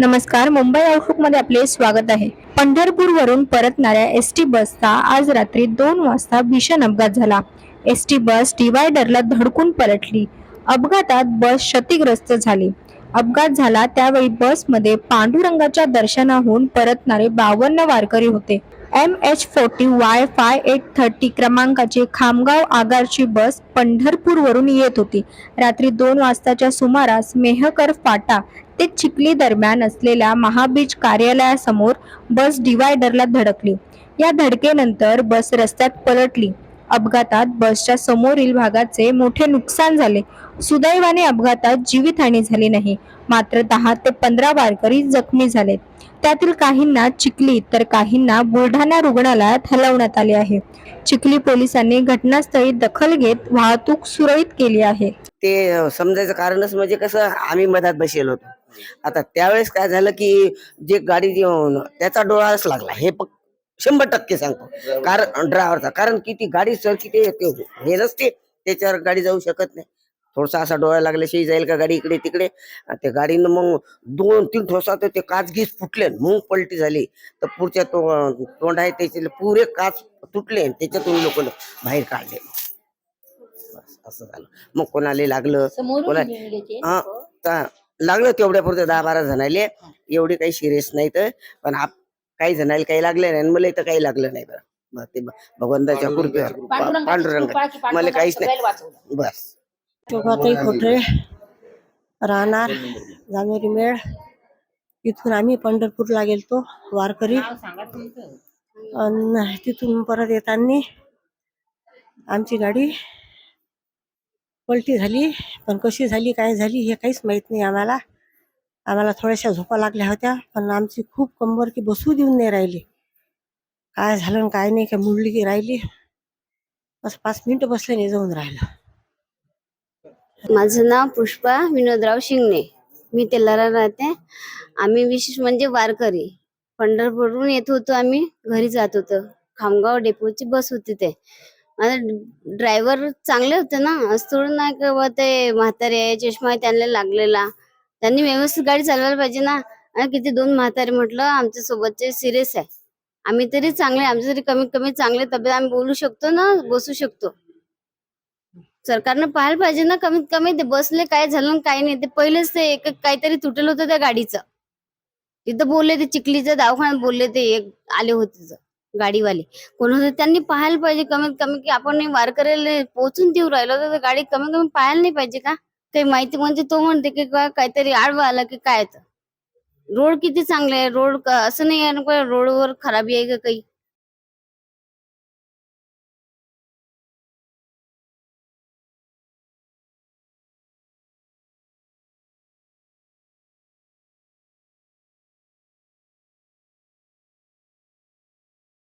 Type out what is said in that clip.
नमस्कार मुंबई आउटलुकमध्ये आपले स्वागत आहे. पंढरपूरवरून परतणाऱ्या एस टी बसचा आज रात्री दोन वाजता भीषण अपघात झाला. एस टी बस डिवायडरला धडकून पलटली अपघातात बस क्षतिग्रस्त झाली. अपघात झाला त्यावेळी बसमध्ये पांडुरंगाच्या दर्शनाहून परतणारे बावन्न वारकरी होते. M H forty Y five eight thirty क्रमांकाची खामगाव आगारची बस पंढरपूरवरून येत होती. रात्री दोन वाजताच्या सुमारास मेहकर फाटा ते चिखली दरम्यान असलेल्या महाबीज कार्यालयासमोर बस डिवायडरला धडकली. या धडकेनंतर बस रस्त्यात पलटली. अपघातात बसच्या समोरील भागाचे मोठे नुकसान झाले. सुदैवाने अपघातात जीवितहानी झाली नाही. मात्र दहा ते पंधरा वारकरी जखमी झालेत त्यातील काहींना चिखली तर काहींना बुलढाणा रुग्णालयात हलवण्यात आले आहे. चिखली पोलिसांनी घटनास्थळी दखल घेत वाहतूक सुरळीत केली आहे. ते समजायचं कारणच म्हणजे कसं आम्ही मधात बसेल होतो. आता त्यावेळेस काय झालं की जे गाडी त्याचा डोळाच लागला. हे फक्त शंभर टक्के सांगतो. कारण ड्रायव्हरचा. कारण की ती गाडी सरकी ते ते हे नसते. त्याच्यावर गाडी जाऊ शकत नाही. थोडासा असा डोळा लागल्याशिवाय जाईल का गाडी इकडे तिकडे? आणि त्या गाडीनं मग दोन तीन ठोसा तर ते काच गीच फुटले मग पलटी झाली. तर पुढच्या तो तोंड आहे त्याचे पुरे काच तुटले आणि त्याच्यातून लोक बाहेर काढले. बस असं झालं. मग कोणाला लागलं? कोणा हा ता- लागलं तेवढ्या पुरतं दहा बारा जणाले. एवढे काही सिरियस नाही तर पण आप काही जणाला काही लागले नाही आणि मला इथं काही लागलं नाही बरं. बस ते भगवंताच्या कृपेवर. पांडुरंग. मला काहीच नाही. बस. शोभाताई खोटरे राहणार. जानेवारी मेळ. इथून आम्ही पंढरपूरला गेलतो वारकरी. अन तिथून परत येताना आमची गाडी पलटी झाली पण कशी झाली काय झाली हे काहीच माहीत नाही आम्हाला. आम्हाला थोड्याशा झोपा लागल्या होत्या पण आमची खूप कंबर की बसू देऊन नाही राहिली. काय झालं काय नाही काय मुडली की राहिली. बस पाच मिनिटं बसले नाही जाऊन राहिलं. माझं नाव पुष्पा विनोदराव शिंगणे. मी तेलारा राहते. आम्ही विशेष म्हणजे वारकरी. पंढरपूरहून येत होतो आम्ही घरी जात होतो. खामगाव डेपोची बस होती ते. ड्रायव्हर चांगले होते ना. असं थोडं नाही का ते म्हातारे चष्मा त्यांना लागलेला. त्यांनी व्यवस्थित गाडी चालवायला पाहिजे ना. आणि किती दोन म्हातारे म्हटलं आमच्या सोबतचे सिरियस आहे. आम्ही तरी चांगले आमच्या तरी कमीत कमी चांगले तब्येत आम्ही बोलू शकतो ना बसू शकतो. सरकारनं पाहायला पाहिजे ना कमीत कमी ते बसले काय झालं काही काय नाही. ते पहिलेच ते एक काहीतरी तुटलं होतं त्या गाडीचं. तिथं बोलले ते चिखलीच्या दवाखान्यात बोलले ते एक आले होते गाडीवाले. कोण होते त्यांनी पाहायला पाहिजे कमीत कमी की आपण वारकऱ्याला पोहोचून देऊ राहिलो तर गाडी कमीत कमी पाहायला नाही पाहिजे का? काही माहिती म्हणजे तो म्हणते की का- काहीतरी आडवा आला की काय तर. रोड किती चांगले आहे? रोड असं नाही आहे ना का रोडवर खराबी आहे का काही?